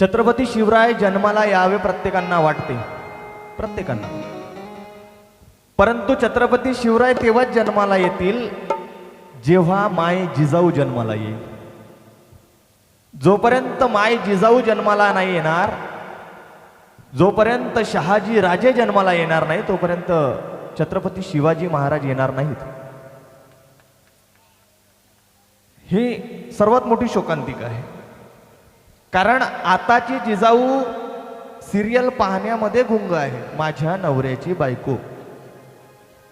छत्रपती शिवराय जन्माला यावे प्रत्येकांना वाटते. प्रत्येकांना. परंतु छत्रपती शिवराय तेव्हाच जन्माला येतील जेव्हा माय जिजाऊ जन्माला येईल. जोपर्यंत माय जिजाऊ जन्माला नाही येणार जोपर्यंत शहाजी राजे जन्माला येणार नाही तोपर्यंत छत्रपती शिवाजी महाराज येणार नाहीत. ही सर्वात मोठी शोकांतिका आहे. कारण आताची जिजाऊ सिरियल पाहण्यामध्ये गुंग आहे. माझ्या नवऱ्याची बायको.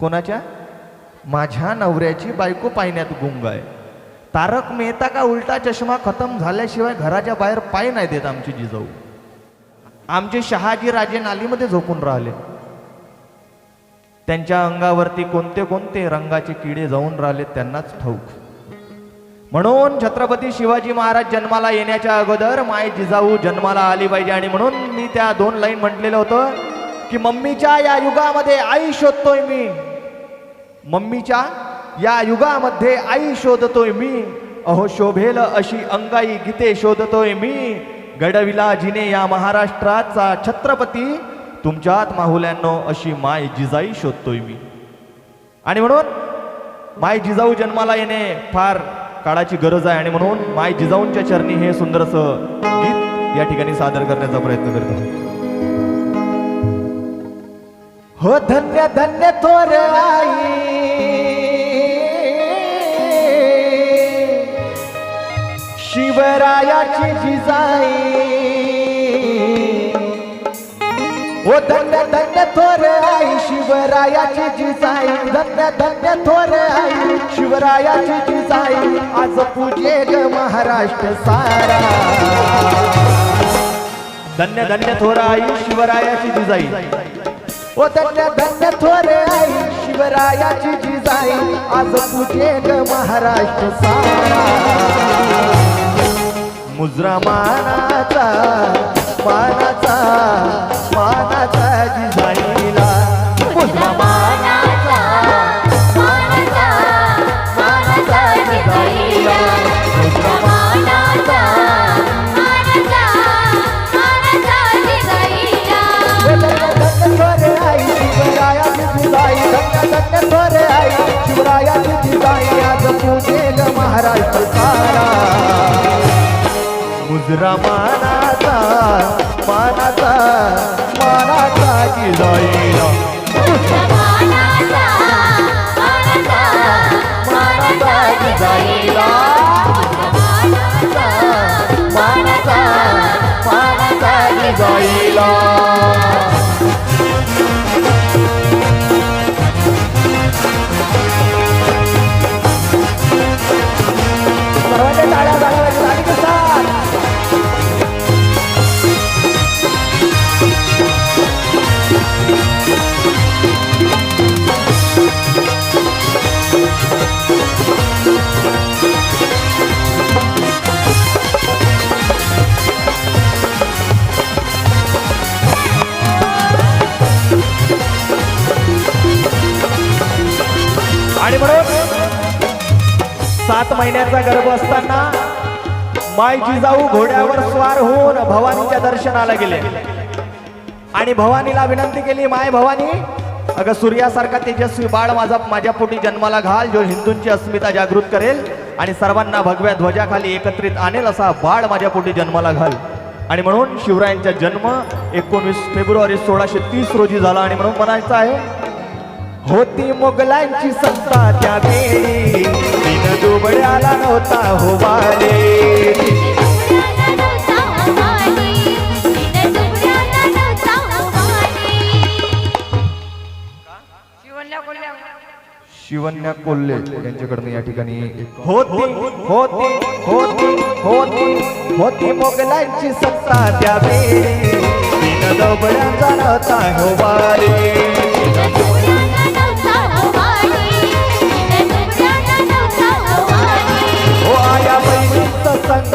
कोणाच्या? माझ्या नवऱ्याची बायको पाहण्यात गुंग आहे. तारक मेहता का उलटा चष्मा खतम झाल्याशिवाय घराच्या बाहेर पाय नाही देत आमची जिजाऊ. आमचे शहाजी राजे नालीमध्ये झोपून राहिले. त्यांच्या अंगावरती कोणते कोणते रंगाचे किडे जाऊन राहिले त्यांनाच ठाऊक. म्हणून छत्रपती शिवाजी महाराज जन्माला येण्याच्या अगोदर माय जिजाऊ जन्माला आली पाहिजे. आणि म्हणून मी त्या दोन लाईन म्हटलेलं होतं की मम्मीच्या या युगामध्ये आई शोधतोय मी. मम्मीच्या या युगामध्ये आई शोधतोय मी. अहो शोभेल अशी अंगाई गीते शोधतोय मी. गडविला जिने या महाराष्ट्राचा छत्रपती. तुमच्यात माहुल्यांनो अशी माय जिजाई शोधतोय मी. आणि म्हणून माय जिजाऊ जन्माला येणे फार काळाची गरज आहे आणि म्हणून माय जिजाऊंच्या चरणी हे सुंदरसं गीत या ठिकाणी सादर करण्याचा प्रयत्न करतो हो धन्य धन्य थोर आई. शिवरायाची जिजाई. हो धन्य धन्य थोर आई शिवरायाची जिजाई धन्य धन्य थोर आई. शिवरायाची जिजाई आज पूजेल महाराष्ट्र सारा. धन्य धन्य थोर आई शिवरायाची जिजाई ओ धन्य धन्य थोर आई शिवरायाची जिजाई आज पूजेल महाराष्ट्र सारा. मुजरा मानाचा मानाचा मानाचा जिजाईला मानाचा आणि म्हणून सात महिन्याचा गर्भ असताना माय जिजाऊ घोड्यावर स्वार होऊन भवानीच्या दर्शनाला गेले. आणि भवानीला विनंती केली माय भवानी अगं सूर्यासारखा तेजस्वी बाळ माझा माझ्या पोटी जन्माला घाल जो हिंदूंची अस्मिता जागृत करेल आणि सर्वांना भगव्या ध्वजाखाली एकत्रित आणेल असा बाळ माझ्या पोटी जन्माला घाल. आणि म्हणून शिवरायांचा जन्म एकोणवीस फेब्रुवारी सोळाशे तीस रोजी झाला आणि म्हणून म्हणायचं आहे होती मोगलांची सत्ता त्या वेळी दिन दुबळ्याला नव्हता हो तिने उमाली शिवन्या कोल्हे यांच्याकडनं या ठिकाणी होती होती होती होती होती मोगलांची सत्ता त्या वेळी दिन दुबळ्याचा नव्हता हो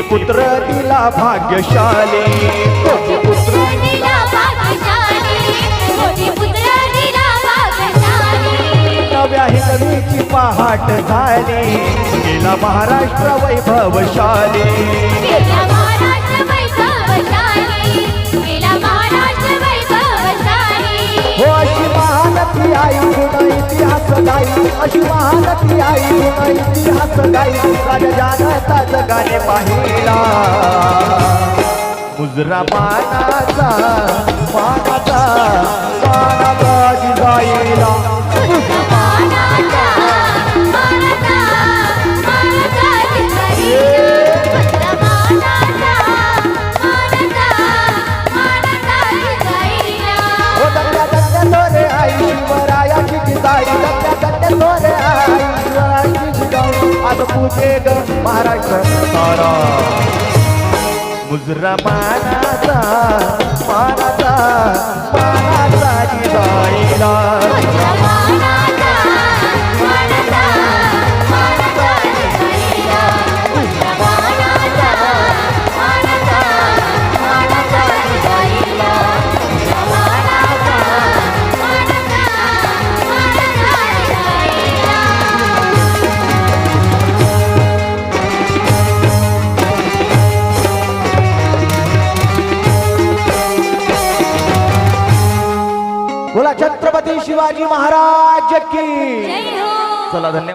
कोटी पुत्र दिला भाग्यशाली. कोटी पुत्र दिला नव्या हिंदीची पहाट झाली. गेला महाराष्ट्र वैभवशाली. अशी महालक्ष्मी आई इतिहास गाई राजा जाणता जगाने पाहिला. मुजरा पानाचा पानाचा पानाचा जाईला महाराष्ट्र. सारा. मुजरा मानाचा मानाचा मानाचा जाईला शिवाजी महाराज की. हो. चला धन्यवाद.